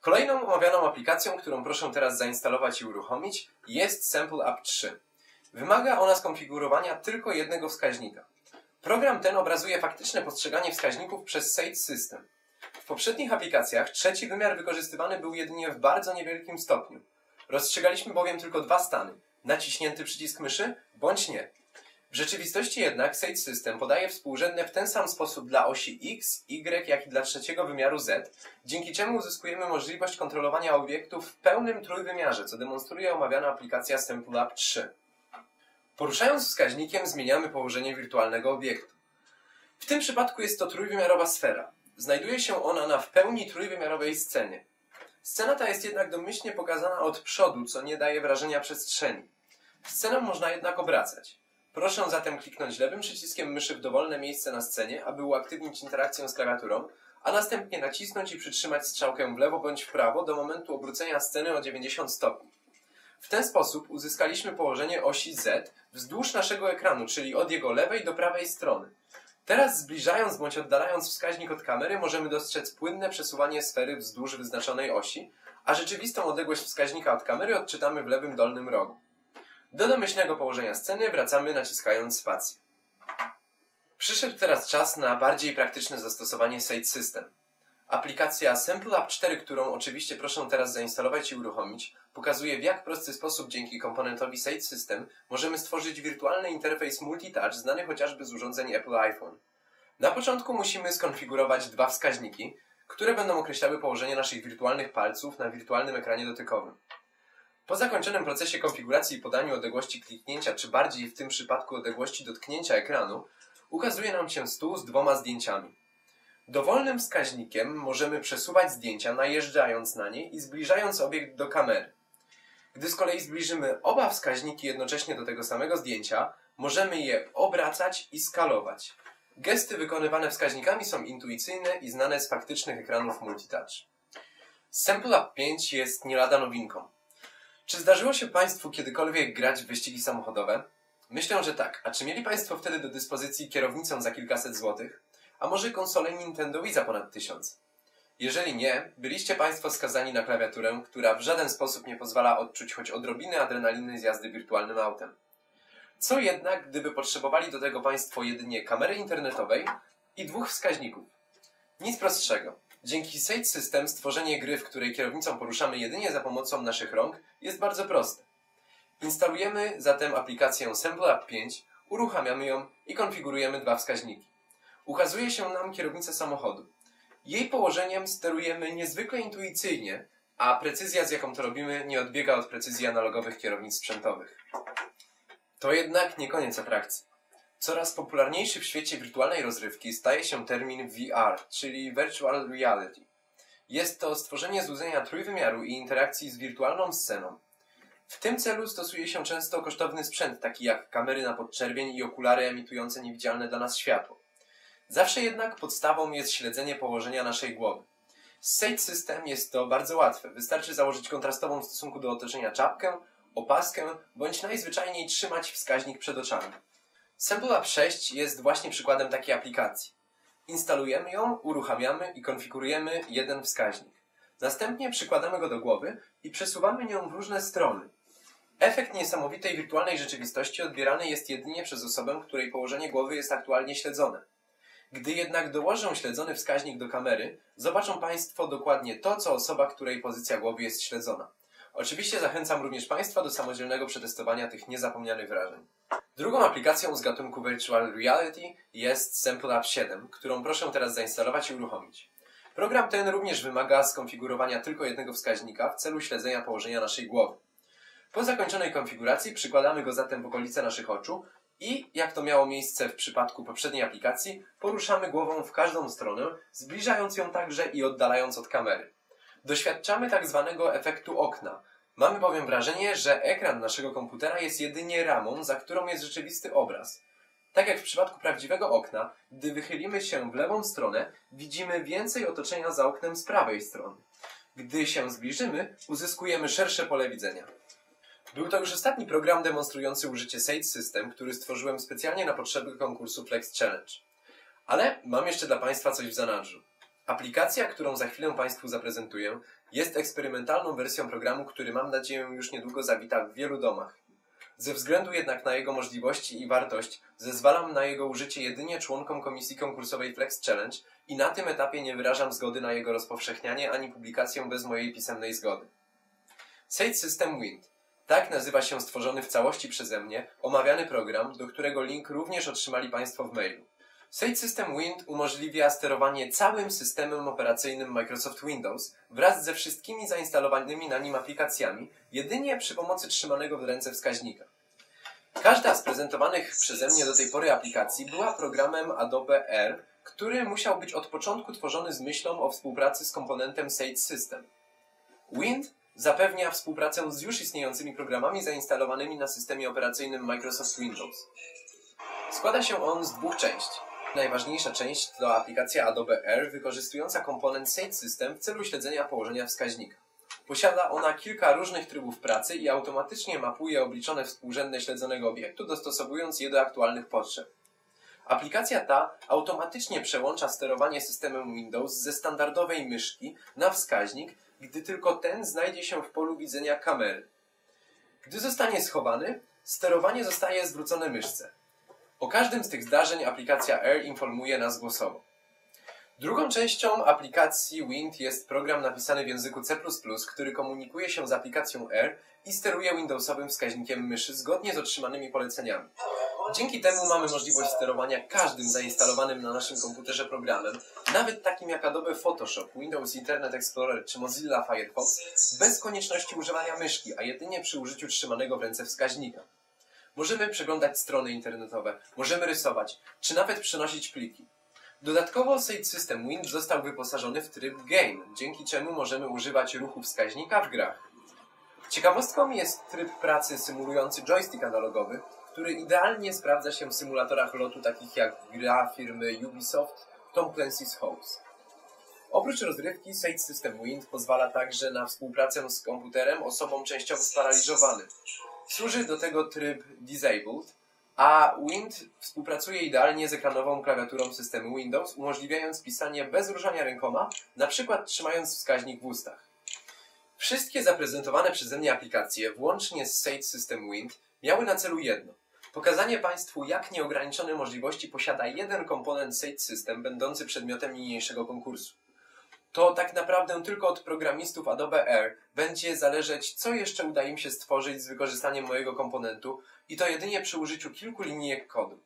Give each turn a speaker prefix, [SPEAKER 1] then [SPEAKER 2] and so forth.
[SPEAKER 1] Kolejną omawianą aplikacją, którą proszę teraz zainstalować i uruchomić, jest Sample App 3. Wymaga ona skonfigurowania tylko jednego wskaźnika. Program ten obrazuje faktyczne postrzeganie wskaźników przez Sage System. W poprzednich aplikacjach trzeci wymiar wykorzystywany był jedynie w bardzo niewielkim stopniu. Rozstrzygaliśmy bowiem tylko dwa stany: naciśnięty przycisk myszy bądź nie. W rzeczywistości jednak Sage System podaje współrzędne w ten sam sposób dla osi x, y, jak i dla trzeciego wymiaru z, dzięki czemu uzyskujemy możliwość kontrolowania obiektów w pełnym trójwymiarze, co demonstruje omawiana aplikacja Sample App 3. Poruszając wskaźnikiem zmieniamy położenie wirtualnego obiektu. W tym przypadku jest to trójwymiarowa sfera. Znajduje się ona na w pełni trójwymiarowej scenie. Scena ta jest jednak domyślnie pokazana od przodu, co nie daje wrażenia przestrzeni. Scenę można jednak obracać. Proszę zatem kliknąć lewym przyciskiem myszy w dowolne miejsce na scenie, aby uaktywnić interakcję z klawiaturą, a następnie nacisnąć i przytrzymać strzałkę w lewo bądź w prawo do momentu obrócenia sceny o 90 stopni. W ten sposób uzyskaliśmy położenie osi Z wzdłuż naszego ekranu, czyli od jego lewej do prawej strony. Teraz zbliżając bądź oddalając wskaźnik od kamery możemy dostrzec płynne przesuwanie sfery wzdłuż wyznaczonej osi, a rzeczywistą odległość wskaźnika od kamery odczytamy w lewym dolnym rogu. Do domyślnego położenia sceny wracamy naciskając spację. Przyszedł teraz czas na bardziej praktyczne zastosowanie Sage System. Aplikacja Sample App 4, którą oczywiście proszę teraz zainstalować i uruchomić, pokazuje w jak prosty sposób dzięki komponentowi Sage System możemy stworzyć wirtualny interfejs multitouch znany chociażby z urządzeń Apple iPhone. Na początku musimy skonfigurować dwa wskaźniki, które będą określały położenie naszych wirtualnych palców na wirtualnym ekranie dotykowym. Po zakończonym procesie konfiguracji i podaniu odległości kliknięcia, czy bardziej w tym przypadku odległości dotknięcia ekranu, ukazuje nam się stół z dwoma zdjęciami. Dowolnym wskaźnikiem możemy przesuwać zdjęcia, najeżdżając na nie i zbliżając obiekt do kamery. Gdy z kolei zbliżymy oba wskaźniki jednocześnie do tego samego zdjęcia, możemy je obracać i skalować. Gesty wykonywane wskaźnikami są intuicyjne i znane z faktycznych ekranów multitouch. Sample Up 5 jest nie lada nowinką. Czy zdarzyło się Państwu kiedykolwiek grać w wyścigi samochodowe? Myślę, że tak. A czy mieli Państwo wtedy do dyspozycji kierownicę za kilkaset złotych? A może konsolę Nintendo Wii za ponad tysiąc? Jeżeli nie, byliście Państwo skazani na klawiaturę, która w żaden sposób nie pozwala odczuć choć odrobiny adrenaliny z jazdy wirtualnym autem. Co jednak, gdyby potrzebowali do tego Państwo jedynie kamery internetowej i dwóch wskaźników? Nic prostszego. Dzięki Sage System stworzenie gry, w której kierownicą poruszamy jedynie za pomocą naszych rąk, jest bardzo proste. Instalujemy zatem aplikację Sample App 5, uruchamiamy ją i konfigurujemy dwa wskaźniki. Ukazuje się nam kierownica samochodu. Jej położeniem sterujemy niezwykle intuicyjnie, a precyzja z jaką to robimy nie odbiega od precyzji analogowych kierownic sprzętowych. To jednak nie koniec atrakcji. Coraz popularniejszy w świecie wirtualnej rozrywki staje się termin VR, czyli Virtual Reality. Jest to stworzenie złudzenia trójwymiaru i interakcji z wirtualną sceną. W tym celu stosuje się często kosztowny sprzęt, taki jak kamery na podczerwień i okulary emitujące niewidzialne dla nas światło. Zawsze jednak podstawą jest śledzenie położenia naszej głowy. Z Sage System jest to bardzo łatwe. Wystarczy założyć kontrastową w stosunku do otoczenia czapkę, opaskę, bądź najzwyczajniej trzymać wskaźnik przed oczami. Sample App 6 jest właśnie przykładem takiej aplikacji. Instalujemy ją, uruchamiamy i konfigurujemy jeden wskaźnik. Następnie przykładamy go do głowy i przesuwamy nią w różne strony. Efekt niesamowitej wirtualnej rzeczywistości odbierany jest jedynie przez osobę, której położenie głowy jest aktualnie śledzone. Gdy jednak dołożę śledzony wskaźnik do kamery, zobaczą Państwo dokładnie to, co osoba, której pozycja głowy jest śledzona. Oczywiście zachęcam również Państwa do samodzielnego przetestowania tych niezapomnianych wrażeń. Drugą aplikacją z gatunku Virtual Reality jest Sample App 7, którą proszę teraz zainstalować i uruchomić. Program ten również wymaga skonfigurowania tylko jednego wskaźnika w celu śledzenia położenia naszej głowy. Po zakończonej konfiguracji przykładamy go zatem w okolice naszych oczu i, jak to miało miejsce w przypadku poprzedniej aplikacji, poruszamy głową w każdą stronę, zbliżając ją także i oddalając od kamery. Doświadczamy tak zwanego efektu okna. Mamy bowiem wrażenie, że ekran naszego komputera jest jedynie ramą, za którą jest rzeczywisty obraz. Tak jak w przypadku prawdziwego okna, gdy wychylimy się w lewą stronę, widzimy więcej otoczenia za oknem z prawej strony. Gdy się zbliżymy, uzyskujemy szersze pole widzenia. Był to już ostatni program demonstrujący użycie Sage System, który stworzyłem specjalnie na potrzeby konkursu Flex Challenge. Ale mam jeszcze dla Państwa coś w zanadrzu. Aplikacja, którą za chwilę Państwu zaprezentuję, jest eksperymentalną wersją programu, który mam nadzieję już niedługo zawita w wielu domach. Ze względu jednak na jego możliwości i wartość, zezwalam na jego użycie jedynie członkom komisji konkursowej Flex Challenge i na tym etapie nie wyrażam zgody na jego rozpowszechnianie ani publikację bez mojej pisemnej zgody. Sage System Wind. Tak nazywa się stworzony w całości przeze mnie omawiany program, do którego link również otrzymali Państwo w mailu. Sage System Wind umożliwia sterowanie całym systemem operacyjnym Microsoft Windows wraz ze wszystkimi zainstalowanymi na nim aplikacjami jedynie przy pomocy trzymanego w ręce wskaźnika. Każda z prezentowanych przeze mnie do tej pory aplikacji była programem Adobe R, który musiał być od początku tworzony z myślą o współpracy z komponentem Sage System. Wind zapewnia współpracę z już istniejącymi programami zainstalowanymi na systemie operacyjnym Microsoft Windows. Składa się on z dwóch części. Najważniejsza część to aplikacja Adobe Air wykorzystująca komponent Sage System w celu śledzenia położenia wskaźnika. Posiada ona kilka różnych trybów pracy i automatycznie mapuje obliczone współrzędne śledzonego obiektu, dostosowując je do aktualnych potrzeb. Aplikacja ta automatycznie przełącza sterowanie systemem Windows ze standardowej myszki na wskaźnik, gdy tylko ten znajdzie się w polu widzenia kamery. Gdy zostanie schowany, sterowanie zostaje zwrócone myszce. O każdym z tych zdarzeń aplikacja Air informuje nas głosowo. Drugą częścią aplikacji Wind jest program napisany w języku C++, który komunikuje się z aplikacją Air i steruje Windowsowym wskaźnikiem myszy zgodnie z otrzymanymi poleceniami. Dzięki temu mamy możliwość sterowania każdym zainstalowanym na naszym komputerze programem, nawet takim jak Adobe Photoshop, Windows Internet Explorer czy Mozilla Firefox, bez konieczności używania myszki, a jedynie przy użyciu trzymanego w ręce wskaźnika. Możemy przeglądać strony internetowe, możemy rysować, czy nawet przenosić pliki. Dodatkowo Sage System Wind został wyposażony w tryb Game, dzięki czemu możemy używać ruchu wskaźnika w grach. Ciekawostką jest tryb pracy symulujący joystick analogowy, który idealnie sprawdza się w symulatorach lotu takich jak gra firmy Ubisoft Tom Clancy's House. Oprócz rozrywki, Sage System Wind pozwala także na współpracę z komputerem osobom częściowo sparaliżowanym. Służy do tego tryb Disabled, a Wind współpracuje idealnie z ekranową klawiaturą systemu Windows, umożliwiając pisanie bez ruszania rękoma, na przykład trzymając wskaźnik w ustach. Wszystkie zaprezentowane przeze mnie aplikacje, włącznie z Sage System Wind, miały na celu jedno. Pokazanie Państwu, jak nieograniczone możliwości posiada jeden komponent Sage System, będący przedmiotem niniejszego konkursu. To tak naprawdę tylko od programistów Adobe Air będzie zależeć, co jeszcze uda im się stworzyć z wykorzystaniem mojego komponentu i to jedynie przy użyciu kilku linijek kodu.